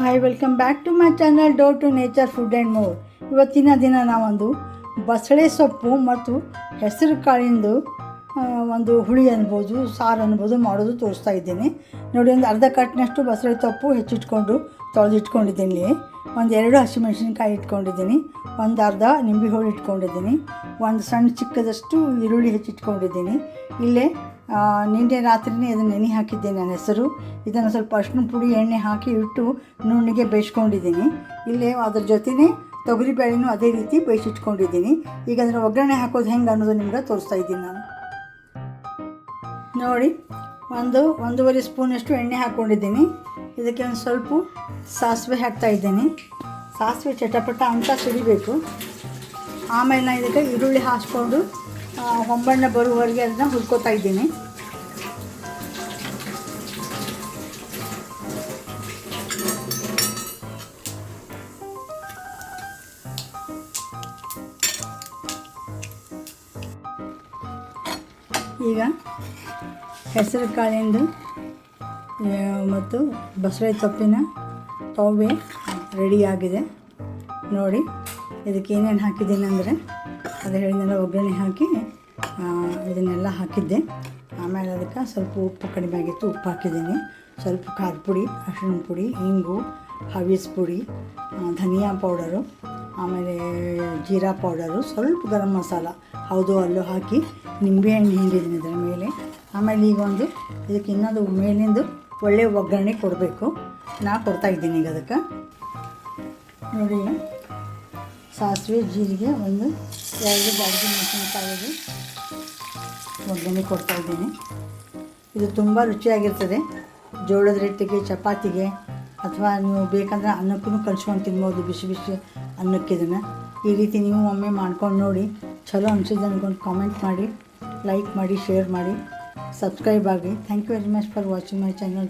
Hi welcome back to my channel door to nature food and more ಇವತ್ತಿನ ದಿನ ನಾವೊಂದು ಬಸಳೆ ಸೊಪ್ಪು ಮತ್ತು ಹೆಸರು ಕಾಳಿಂದು ಒಂದು ಹುಳಿ ಅನ್ಬೋದು, ಸಾರು ಅನ್ಬೋದು ಮಾಡೋದು ತೋರಿಸ್ತಾ ಇದ್ದೀನಿ. ನೋಡಿ, ಒಂದು ಅರ್ಧ ಕಟ್ನಷ್ಟು ಬಸಳೆ ಸೊಪ್ಪು ಹೆಚ್ಚಿಟ್ಕೊಂಡು, ತೊಳೆದಿಟ್ಕೊಂಡಿದ್ದೀನಿ. ಒಂದು ಎರಡು ಹಸಿಮೆಣಸಿನ್ಕಾಯಿ ಇಟ್ಕೊಂಡಿದ್ದೀನಿ, ಒಂದು ಅರ್ಧ ನಿಂಬೆ ಹೋಳು ಇಟ್ಕೊಂಡಿದ್ದೀನಿ, ಒಂದು ಸಣ್ಣ ಚಿಕ್ಕದಷ್ಟು ಈರುಳ್ಳಿ ಹೆಚ್ಚಿಟ್ಕೊಂಡಿದ್ದೀನಿ ಇಲ್ಲೇ ನಿನ್ನೆ ರಾತ್ರಿನೇ ಇದನ್ನು ನೆನೆ ಹಾಕಿದ್ದೆ ನನ್ನ ಹೆಸರು. ಇದನ್ನು ಸ್ವಲ್ಪ ಅರ್ಶಿನ ಪುಡಿ, ಎಣ್ಣೆ ಹಾಕಿ ಇಟ್ಟು ನುಣ್ಣಿಗೆ ಬೇಯಿಸ್ಕೊಂಡಿದ್ದೀನಿ. ಇಲ್ಲೇ ಅದ್ರ ಜೊತೆನೇ ತೊಗರಿ ಬೇಳೆನೂ ಅದೇ ರೀತಿ ಬೇಯಿಸಿಟ್ಕೊಂಡಿದ್ದೀನಿ. ಈಗ ಅದರ ಒಗ್ಗರಣೆ ಹಾಕೋದು ಹೆಂಗೆ ಅನ್ನೋದು ನಿಮ್ಗೆ ತೋರಿಸ್ತಾ ಇದ್ದೀನಿ ನಾನು. ನೋಡಿ ಒಂದು, ಒಂದೂವರೆ ಸ್ಪೂನಷ್ಟು ಎಣ್ಣೆ ಹಾಕ್ಕೊಂಡಿದ್ದೀನಿ. ಇದಕ್ಕೆ ಒಂದು ಸ್ವಲ್ಪ ಸಾಸಿವೆ ಹಾಕ್ತಾ ಇದ್ದೀನಿ. ಸಾಸಿವೆ ಚಟಪಟ ಅಂತ ಸಿಡಿಬೇಕು ಆಮೇಲೆ ನಾನು ಇದಕ್ಕೆ ಈರುಳ್ಳಿ ಹಾಸ್ಕೊಂಡು ಹೊಂಬಣ್ಣ ಬರುವವರೆಗೆ ಅದನ್ನು ಹುರ್ಕೋತಾ ಇದ್ದೀನಿ. ಈಗ ಹೆಸರು ಕಾಳಿಂದು ಮತ್ತು ಬಸಳೆ ಸೊಪ್ಪಿನ ತೌವೆ ರೆಡಿಯಾಗಿದೆ ನೋಡಿ, ಇದಕ್ಕೆ ಏನೇನು ಹಾಕಿದ್ದೀನಿ ಅಂದರೆ, ಅದು ಹೇಳಿದ್ರೆ ಒಗ್ಗರಣೆ ಹಾಕಿ ಇದನ್ನೆಲ್ಲ ಹಾಕಿದ್ದೆ. ಆಮೇಲೆ ಅದಕ್ಕೆ ಸ್ವಲ್ಪ ಉಪ್ಪು ಕಡಿಮೆ ಆಗಿತ್ತು, ಉಪ್ಪು ಹಾಕಿದ್ದೀನಿ. ಸ್ವಲ್ಪ ಖಾರ ಪುಡಿ, ಅರಿಶಿಣ ಪುಡಿ, ಇಂಗು, ಹವಿಸ್ ಪುಡಿ ಧನಿಯಾ ಪೌಡರು, ಆಮೇಲೆ ಜೀರಾ ಪೌಡರು, ಸ್ವಲ್ಪ ಗರಂ ಮಸಾಲ, ಹೌದು, ಅಲ್ಲೂ ಹಾಕಿ ನಿಂಬೆಹಣ್ಣು ಹಿಂಡಿದ್ದೀನಿ ಇದರ ಮೇಲೆ. ಆಮೇಲೆ ಈಗ ಒಂದು ಇದಕ್ಕೆ ಇನ್ನೊಂದು ಮೇಲಿಂದು ಒಳ್ಳೆಯ ಒಗ್ಗರಣೆ ಕೊಡಬೇಕು. ನಾ ಕೊಡ್ತಾ ಇದ್ದೀನಿ ಈಗ ಅದಕ್ಕೆ. ನೋಡಿ ಸಾಸಿವೆ, ಜೀರಿಗೆ ಒಂದು ಎರಡು ಬಾಡಿಗೆ ಮೆಣಸಿನಕಾಯಿದು ಒಗ್ಗರಣೆ ಕೊಡ್ತಾ ಇದ್ದೀನಿ. ಇದು ತುಂಬ ರುಚಿಯಾಗಿರ್ತದೆ. ಜೋಳದ ರೊಟ್ಟಿಗೆ, ಚಪಾತಿಗೆ ಅಥವಾ ನೀವು ಬೇಕಂದ್ರೆ ಅನ್ನಕ್ಕೂ ಕಲ್ಸ್ಕೊಂಡು ತಿನ್ಬೋದು, ಬಿಸಿ ಬಿಸಿ ಅನ್ನಕ್ಕೆ ಇದನ್ನು. ಈ ರೀತಿ ನೀವು ಒಮ್ಮೆ ಮಾಡ್ಕೊಂಡು ನೋಡಿ. ಚಲೋ ಅನಿಸಿದೆ ಅನ್ಕೊಂಡು ಕಾಮೆಂಟ್ ಮಾಡಿ ಲೈಕ್ ಮಾಡಿ ಶೇರ್ ಮಾಡಿ. सब्सक्राइब आ गए। Thank you very much for watching my channel